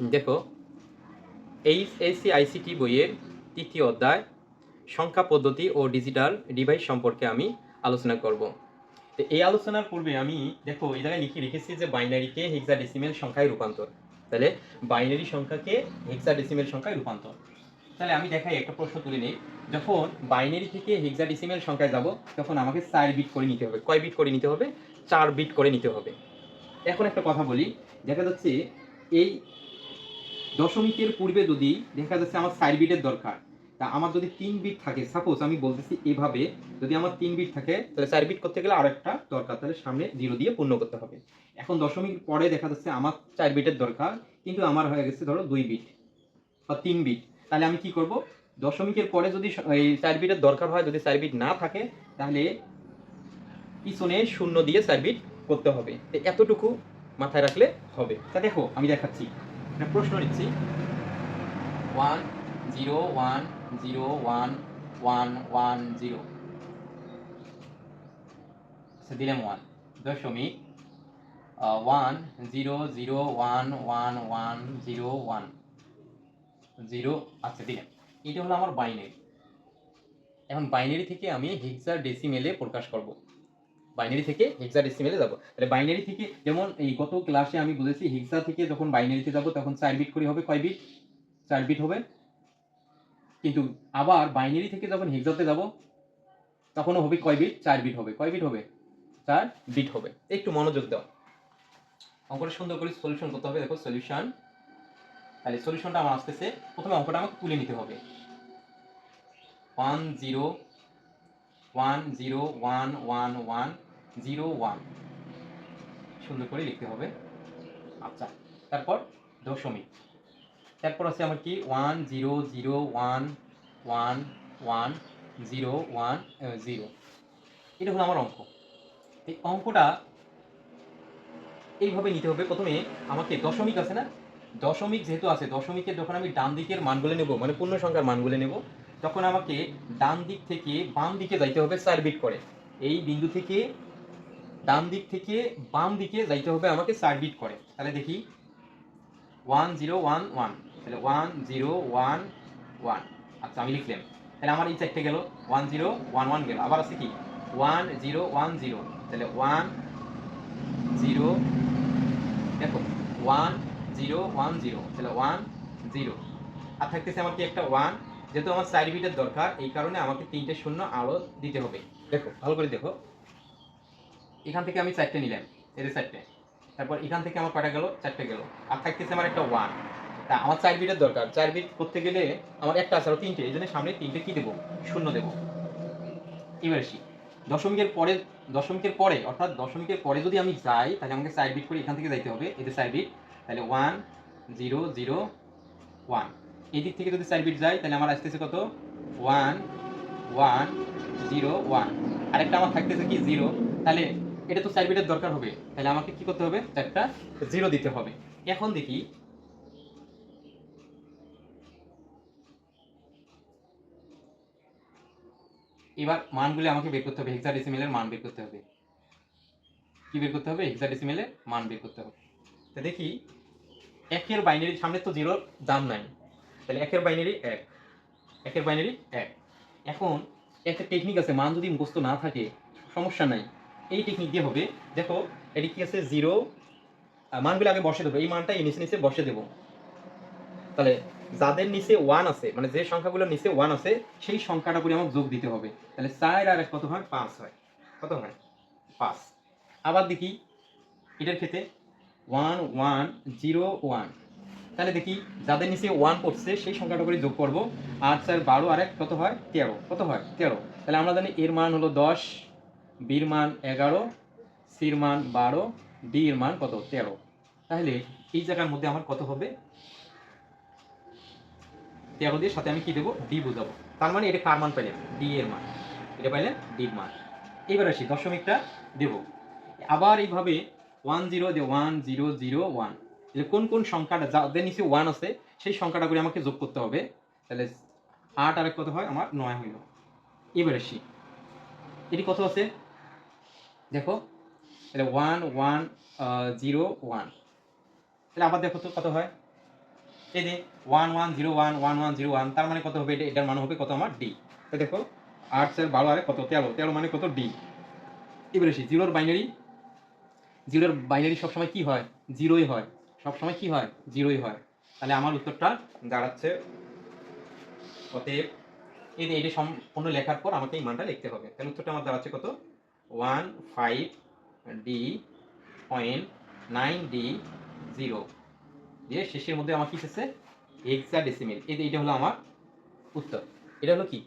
দেখো HSC ICT বইয়ের তৃতীয় অধ্যায়, সংখ্যা পদ্ধতি ও ডিজিটাল ডিভাইস সম্পর্কে আমি আলোচনা করব। তো এই আলোচনার পূর্বে আমি, দেখো, এই জায়গায় লিখে রেখেছি যে বাইনারিকে হেক্সাডেসিমেল সংখ্যায় রূপান্তর। তাহলে বাইনারি সংখ্যাকে হেক্সাডেসিমেল সংখ্যায় রূপান্তর। তাহলে আমি দেখাই, একটা প্রশ্ন তুলে নিই। যখন বাইনারি থেকে হেক্সাডেসিমেল সংখ্যায় যাব, তখন আমাকে চার বিট করে নিতে হবে। কয় বিট করে নিতে হবে? চার বিট করে নিতে হবে। এখন একটা কথা বলি, দেখা যাচ্ছে এই দশমিকের পূর্বে যদি দেখা যাচ্ছে আমার চার বিটের দরকার, তা আমার যদি তিন বিট থাকে সাপোজ আমি বলতেছি এভাবে, যদি আমার তিন বিট থাকে, তাহলে চার বিট করতে গেলে আরেকটা দরকার, তাহলে সামনে জিরো দিয়ে পূর্ণ করতে হবে। এখন দশমিক পরে দেখা যাচ্ছে আমার চার বিটের দরকার, কিন্তু আমার হয়ে গেছে ধরো দুই বিট বা তিন বিট, তাহলে আমি কি করব? দশমিকের পরে যদি এই চার বিটের দরকার হয়, যদি চার বিট না থাকে, তাহলে পিছনে শূন্য দিয়ে চার বিট করতে হবে। এতটুকু মাথায় রাখলে হবে। তা দেখো, আমি দেখাচ্ছি। একটা প্রশ্ন নিচ্ছি। One zero one zero one one one zero দিলাম ওয়ান দশমিক one zero zero one one one zero one zero আচ্ছা দিলাম এটা হলো আমার বাইনারি এখন বাইনারি থেকে আমি হেক্সা ডেসিমেলে প্রকাশ করব। বাইনারি থেকে হেক্সা ডেসিমেলে যাব। তাহলে বাইনারি থেকে যেমন এই গত ক্লাসে আমি বুঝেছি হেক্সা থেকে যখন বাইনারিতে যাব, তখন চার বিট করে হবে কয় বিট চার বিট হবে। কিন্তু আবার বাইনারি থেকে যখন হেক্সাতে যাব, তখনও হবে কয় বিট চার বিট হবে। কয় বিট হবে? চার বিট হবে। একটু মনোযোগ দাও। অঙ্কটা সুন্দর করে সলিউশন করতে হবে। দেখো সলিউশন তাহলে সলিউশনটা আমার আসতেছে। প্রথমে অঙ্কটা আমাকে তুলে নিতে হবে। One zero one zero one one one zero one. সুন্দর করে লিখতে হবে। আচ্ছা তারপর দশমিক। তারপর আছে আমার কি? One zero zero one one one, zero one zero. এটা হলো আমার অঙ্ক। এই অঙ্কটা এইভাবে নিতে হবে। প্রথমে আমাকে দশমিক আছে না? দশমিক যেহেতু আছে, দশমিকের যখন আমি ডান দিকের মানগুলো নেব মানে পূর্ণ সংখ্যার মানগুলো নেব, তখন আমাকে ডান দিক থেকে বাম দিকে যাইতে হবে চার বিট করে। এই বিন্দু থেকে ডান দিক থেকে বাম দিকে যাইতে হবে আমাকে চার বিট করে। তাহলে দেখি, ওয়ান জিরো ওয়ান ওয়ান। তাহলে ওয়ান জিরো ওয়ান ওয়ান। আচ্ছা আমি লিখলাম। তাহলে আমার এই চারটে গেল। ওয়ান জিরো ওয়ান ওয়ান গেল। আবার আছে কি? One zero one zero. তাহলে ওয়ান জিরো, দেখো, ওয়ান জিরো ওয়ান জিরো। তাহলে ওয়ান জিরো। আর থাকতেছে আমার কি একটা ওয়ান? যেহেতু আমার চার বিটের দরকার, এই কারণে আমাকে তিনটে শূন্য আরও দিতে হবে। দেখো, ভালো করে দেখো। এখান থেকে আমি চারটে নিলাম এদের চারটে। তারপর এখান থেকে আমার কয়টা গেল? চারটে গেল। আর থাকতেছে আমার একটা ওয়ান তা আমার চার বিটের দরকার। চার বিট করতে গেলে আমার একটা আছে, আরও তিনটে। এই জন্য সামনে তিনটে কি দেবো? শূন্য দেবো। এবার আসি। দশমিকের পরে দশমিকের পরে, অর্থাৎ দশমিকের পরে যদি আমি যাই, তাহলে আমাকে চার বিট করে এখান থেকে যাইতে হবে। এদের চার বিট, তাহলে ওয়ান জিরো জিরো ওয়ান এই দিক থেকে যদি চার বিট যাই তাহলে আমার আসতেছে কত? ওয়ান ওয়ান জিরো ওয়ান আরেকটা আমার থাকতেছে কি? জিরো তাহলে এটা তো চার বিটের দরকার হবে। তাহলে আমাকে কি করতে হবে? চারটা জিরো দিতে হবে। এখন দেখি। এবার মানগুলো আমাকে বের করতে হবে। হেক্সাডেসিমেলের মান বের করতে হবে। কি বের করতে হবে? হেক্সাডেসিমেলের মান বের করতে হবে। তো দেখি, একের বাইনারির সামনে তো জিরোর দাম নাই। তাহলে একের বাইনারি এক। একের বাইনারি এক। এখন একটা টেকনিক আছে, মান যদি মুখস্থ না থাকে, সমস্যা নাই। এই টেকনিক দিয়ে হবে। দেখো, এটি কি আছে? জিরো মানগুলো আগে বসে দেবো। এই মানটা এই নিচে নিচে বসে দেবো। তাহলে যাদের নিচে ওয়ান আছে মানে যে সংখ্যাগুলোর নিচে ওয়ান আছে, সেই সংখ্যাটা করে আমাকে যোগ দিতে হবে। তাহলে চার আর কত হয়? পাঁচ হয়। কত হয়? পাঁচ। আবার দেখি, এটার ক্ষেত্রে ওয়ান ওয়ান জিরো ওয়ান তাহলে দেখি, যাদের নিচে ওয়ান পড়ছে, সেই সংখ্যাটা করে যোগ করব। আট, চার, বারো, আর এক কত হয়? তেরো। কত হয়? তেরো। তাহলে আমরা জানি এর মান হলো দশ। বির মান এগারো, সির মান বারো ডি এর মান কত? তেরো। তাহলে এই জায়গার মধ্যে আমার কত হবে? তেরো দিয়ে সাথে আমি কি দেবো? ডি বোঝাবো। তার মানে এটা কার মান পাইলাম ডি এর মান। এটা পাইলাম ডির মান। এবার আসি, দশমিকটা দেব। আবার এইভাবে ওয়ান জিরো দিয়ে ওয়ান জিরো জিরো ওয়ান তাহলে কোন কোন সংখ্যাটা যাদের নিচে ওয়ান আছে, সেই সংখ্যাটা করে আমাকে যোগ করতে হবে। তাহলে আট আর কত হয়? আমার নয় হইল। এবার আসি। এটি কত আছে? দেখো, তাহলে ওয়ান ওয়ান জিরো ওয়ান তাহলে আবার দেখো তো কত হয়? এই যে one one zero one one one zero one তার মানে কত হবে? এটা এটার মান হবে কত আমার ডি তো দেখো, আট, চার, বারো, আরে কত? তেরো। তেরো মানে কত ডি এবার আসি জিরোর বাইনারি জিরোর বাইনারি সবসময় কি হয়? জিরোই হয়। সবসময় কি হয়? জিরোই হয়। তাহলে আমার উত্তরটা দাঁড়াচ্ছে অতএব এই এটা সম্পূর্ণ লেখার পর আমাকে এই মানটা লিখতে হবে। তাহলে উত্তরটা আমার দাঁড়াচ্ছে কত? One five D point nine D zero দিয়ে শেষের মধ্যে আমার কি এসেছে? এক্সা ডেসিমেল যে এটা হলো আমার উত্তর। এটা হলো কি?